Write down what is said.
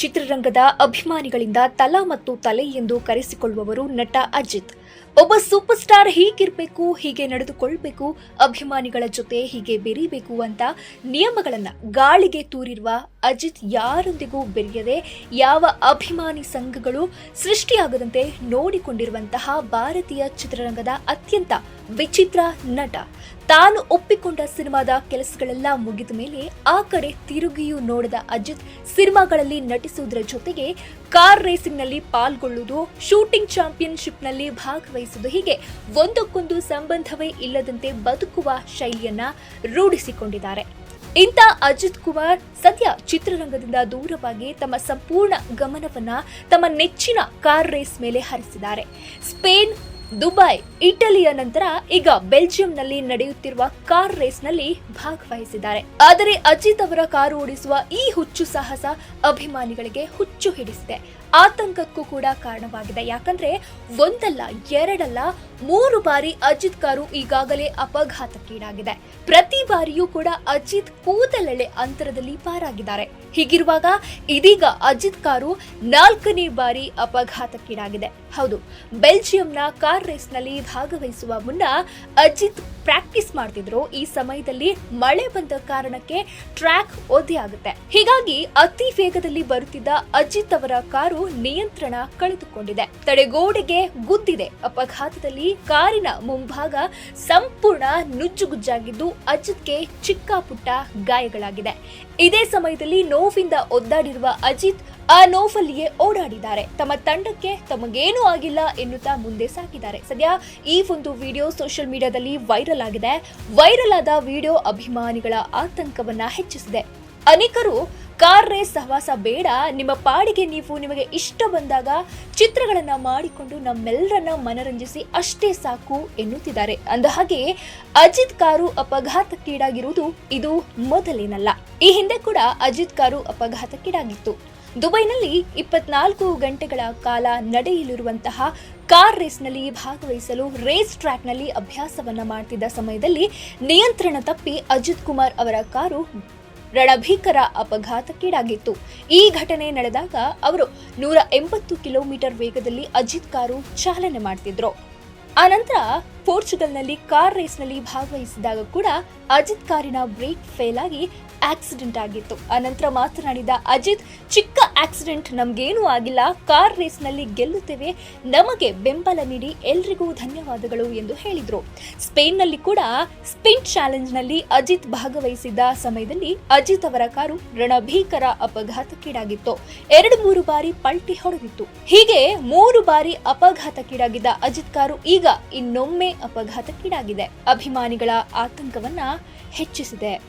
ಚಿತ್ರರಂಗದ ಅಭಿಮಾನಿಗಳಿಂದ ತಲಾ ಮತ್ತು ತಲೆ ಎಂದು ಕರೆಸಿಕೊಳ್ಳುವವರು ನಟ ಅಜಿತ್. ಒಬ್ಬ ಸೂಪರ್ ಸ್ಟಾರ್ ಹೀಗಿರಬೇಕು, ಹೀಗೆ ನಡೆದುಕೊಳ್ಬೇಕು, ಅಭಿಮಾನಿಗಳ ಜೊತೆ ಹೀಗೆ ಬೆರೀಬೇಕು ಅಂತ ನಿಯಮಗಳನ್ನು ಗಾಳಿಗೆ ತೂರಿರುವ ಅಜಿತ್ ಯಾರೊಂದಿಗೂ ಬೆರೆಯದೆ ಯಾವ ಅಭಿಮಾನಿ ಸಂಘಗಳು ಸೃಷ್ಟಿಯಾಗದಂತೆ ನೋಡಿಕೊಂಡಿರುವಂತಹ ಭಾರತೀಯ ಚಿತ್ರರಂಗದ ಅತ್ಯಂತ ವಿಚಿತ್ರ ನಟ. ತಾನು ಒಪ್ಪಿಕೊಂಡ ಸಿನಿಮಾದ ಕೆಲಸಗಳೆಲ್ಲ ಮುಗಿದ ಮೇಲೆ ಆ ಕಡೆ ತಿರುಗಿಯೂ ನೋಡದ ಅಜಿತ್ ಸಿನಿಮಾಗಳಲ್ಲಿ ನಟಿಸುವುದರ ಜೊತೆಗೆ ಕಾರ್ ರೇಸಿಂಗ್ನಲ್ಲಿ ಪಾಲ್ಗೊಳ್ಳುವುದು, ಶೂಟಿಂಗ್ ಚಾಂಪಿಯನ್ಶಿಪ್ನಲ್ಲಿ ಭಾಗವಹಿಸುವುದು ಹೀಗೆ ಒಂದಕ್ಕೊಂದು ಸಂಬಂಧವೇ ಇಲ್ಲದಂತೆ ಬದುಕುವ ಶೈಲಿಯನ್ನ ರೂಢಿಸಿಕೊಂಡಿದ್ದಾರೆ. ಇಂಥ ಅಜಿತ್ ಕುಮಾರ್ ಸದ್ಯ ಚಿತ್ರರಂಗದಿಂದ ದೂರವಾಗಿ ತಮ್ಮ ಸಂಪೂರ್ಣ ಗಮನವನ್ನ ತಮ್ಮ ನೆಚ್ಚಿನ ಕಾರ್ ರೇಸ್ ಮೇಲೆ ಹರಿಸಿದ್ದಾರೆ. ಸ್ಪೇನ್ ದುಬೈ, ಇಟಲಿಯ ನಂತರ ಈಗ ಬೆಲ್ಜಿಯಂನಲ್ಲಿ ನಡೆಯುತ್ತಿರುವ ಕಾರ್ ರೇಸ್ನಲ್ಲಿ ಭಾಗವಹಿಸಿದ್ದಾರೆ. ಆದರೆ ಅಜಿತ್ ಅವರ ಕಾರು ಓಡಿಸುವ ಈ ಹುಚ್ಚು ಸಾಹಸ ಅಭಿಮಾನಿಗಳಿಗೆ ಹುಚ್ಚು ಹಿಡಿಸಿದೆ. ಆತಂಕಕ್ಕೂ ಕೂಡ ಕಾರಣವಾಗಿದೆ. ಯಾಕಂದ್ರೆ ಒಂದಲ್ಲ, ಎರಡಲ್ಲ, ಮೂರು ಬಾರಿ ಅಜಿತ್ ಕಾರು ಈಗಾಗಲೇ ಅಪಘಾತಕ್ಕೀಡಾಗಿದೆ. ಪ್ರತಿ ಬಾರಿಯೂ ಕೂಡ ಅಜಿತ್ ಕೂದಲೆಳೆ ಅಂತರದಲ್ಲಿ ಪಾರಾಗಿದ್ದಾರೆ. ಹೀಗಿರುವಾಗ ಇದೀಗ ಅಜಿತ್ ಕಾರು ನಾಲ್ಕನೇ ಬಾರಿ ಅಪಘಾತಕ್ಕೀಡಾಗಿದೆ. ಹೌದು, ಬೆಲ್ಜಿಯಂನ ಕಾರ್ ರೇಸ್ನಲ್ಲಿ ಭಾಗವಹಿಸುವ ಮುನ್ನ ಅಜಿತ್ ಪ್ರಾಕ್ಟೀಸ್ ಮಾಡ್ತಿದ್ರು. ಈ ಸಮಯದಲ್ಲಿ ಮಳೆ ಬಂದ ಕಾರಣಕ್ಕೆ ಟ್ರ್ಯಾಕ್ ಒದ್ದೆ ಆಗುತ್ತೆ. ಹೀಗಾಗಿ ಅತಿ ವೇಗದಲ್ಲಿ ಬರುತ್ತಿದ್ದ ಅಜಿತ್ ಅವರ ಕಾರು ನಿಯಂತ್ರಣ ಕಳೆದುಕೊಂಡಿದೆ. ತಡೆಗೋಡೆಗೆ ಗುದ್ದಿದೆ. ಅಪಘಾತದಲ್ಲಿ ಕಾರಿನ ಮುಂಭಾಗ ಸಂಪೂರ್ಣ ನುಜ್ಜುಗುಜ್ಜಾಗಿದ್ದು ಅಜಿತ್ಗೆ ಚಿಕ್ಕ ಪುಟ್ಟ ಗಾಯಗಳಾಗಿದೆ. ಇದೇ ಸಮಯದಲ್ಲಿ ನೋವಿಂದ ಒದ್ದಾಡಿರುವ ಅಜಿತ್ ಆ ನೋವಲ್ಲಿಯೇ ಓಡಾಡಿದ್ದಾರೆ. ತಮ್ಮ ತಂಡಕ್ಕೆ ತಮಗೇನೂ ಆಗಿಲ್ಲ ಎನ್ನುತ್ತಾ ಮುಂದೆ ಸಾಗಿದ್ದಾರೆ ಸದ್ಯ ಈ ಒಂದು ವಿಡಿಯೋ ಸೋಷಿಯಲ್ ಮೀಡಿಯಾದಲ್ಲಿ ವೈರಲ್ ಆಗಿದೆ. ವೈರಲ್ ಆದ ವಿಡಿಯೋ ಅಭಿಮಾನಿಗಳ ಆತಂಕವನ್ನ ಹೆಚ್ಚಿಸಿದೆ. ಅನೇಕರು ಕಾರ್ ರೇಸ್ ಸಹವಾಸ ಬೇಡ. ನಿಮ್ಮ ಪಾಡಿಗೆ ನೀವು ನಿಮಗೆ ಇಷ್ಟ ಬಂದಾಗ ಚಿತ್ರಗಳನ್ನು ಮಾಡಿಕೊಂಡು ನಮ್ಮೆಲ್ಲರನ್ನ ಮನರಂಜಿಸಿ ಅಷ್ಟೇ ಸಾಕು ಎನ್ನುತ್ತಿದ್ದಾರೆ. ಅಂದಹಾಗೆ ಅಜಿತ್ ಕಾರು ಅಪಘಾತಕ್ಕೀಡಾಗಿರುವುದು ಇದು ಮೊದಲೇನಲ್ಲ. ಈ ಹಿಂದೆ ಕೂಡ ಅಜಿತ್ ಕಾರು ಅಪಘಾತಕ್ಕೀಡಾಗಿತ್ತು. ದುಬೈನಲ್ಲಿ ಇಪ್ಪತ್ನಾಲ್ಕು ಗಂಟೆಗಳ ಕಾಲ ನಡೆಯಲಿರುವಂತಹ ಕಾರ್ ರೇಸ್ನಲ್ಲಿ ಭಾಗವಹಿಸಲು ರೇಸ್ ಟ್ರ್ಯಾಕ್ನಲ್ಲಿ ಅಭ್ಯಾಸವನ್ನು ಮಾಡ್ತಿದ್ದ ಸಮಯದಲ್ಲಿ ನಿಯಂತ್ರಣ ತಪ್ಪಿ ಅಜಿತ್ ಕುಮಾರ್ ಅವರ ಕಾರು ರಣಭೀಕರ ಅಪಘಾತಕ್ಕೀಡಾಗಿತ್ತು. ಈ ಘಟನೆ ನಡೆದಾಗ ಅವರು ನೂರ ಎಂಬತ್ತು ಕಿಲೋಮೀಟರ್ ವೇಗದಲ್ಲಿ ಅಜಿತ್ ಕಾರು ಚಾಲನೆ ಮಾಡ್ತಿದ್ರು. ಆನಂತರ ಪೋರ್ಚುಗಲ್ನಲ್ಲಿ ಕಾರ್ ರೇಸ್ನಲ್ಲಿ ಭಾಗವಹಿಸಿದಾಗ ಕೂಡ ಅಜಿತ್ ಕಾರಿನ ಬ್ರೇಕ್ ಫೇಲ್ ಆಗಿ ಆಕ್ಸಿಡೆಂಟ್ ಆಗಿತ್ತು. ಆನಂತರ ಮಾತನಾಡಿದ ಅಜಿತ್, ಚಿಕ್ಕ ಆಕ್ಸಿಡೆಂಟ್ ನಮಗೇನೂ ಆಗಿಲ್ಲ. ಕಾರ್ ರೇಸ್ನಲ್ಲಿ ಗೆಲ್ಲುತ್ತೇವೆ. ನಮಗೆ ಬೆಂಬಲ ನೀಡಿ ಎಲ್ರಿಗೂ ಧನ್ಯವಾದಗಳು ಎಂದು ಹೇಳಿದರು. ಸ್ಪೇನ್ನಲ್ಲಿ ಕೂಡ ಸ್ಪಿನ್ ಚಾಲೆಂಜ್ನಲ್ಲಿ ಅಜಿತ್ ಭಾಗವಹಿಸಿದ್ದ ಸಮಯದಲ್ಲಿ ಅಜಿತ್ ಅವರ ಕಾರು ರಣಭೀಕರ ಅಪಘಾತಕ್ಕೀಡಾಗಿತ್ತು. ಎರಡು ಮೂರು ಬಾರಿ ಪಲ್ಟಿ ಹೊಡೆದಿತ್ತು. ಹೀಗೆ ಮೂರು ಬಾರಿ ಅಪಘಾತಕ್ಕೀಡಾಗಿದ್ದ ಅಜಿತ್ ಕಾರು ಈಗ ಇನ್ನೊಮ್ಮೆ ಅಪಘಾತಕ್ಕೀಡಾಗಿದೆ. ಅಭಿಮಾನಿಗಳ ಆತಂಕವನ್ನ ಹೆಚ್ಚಿಸಿದೆ.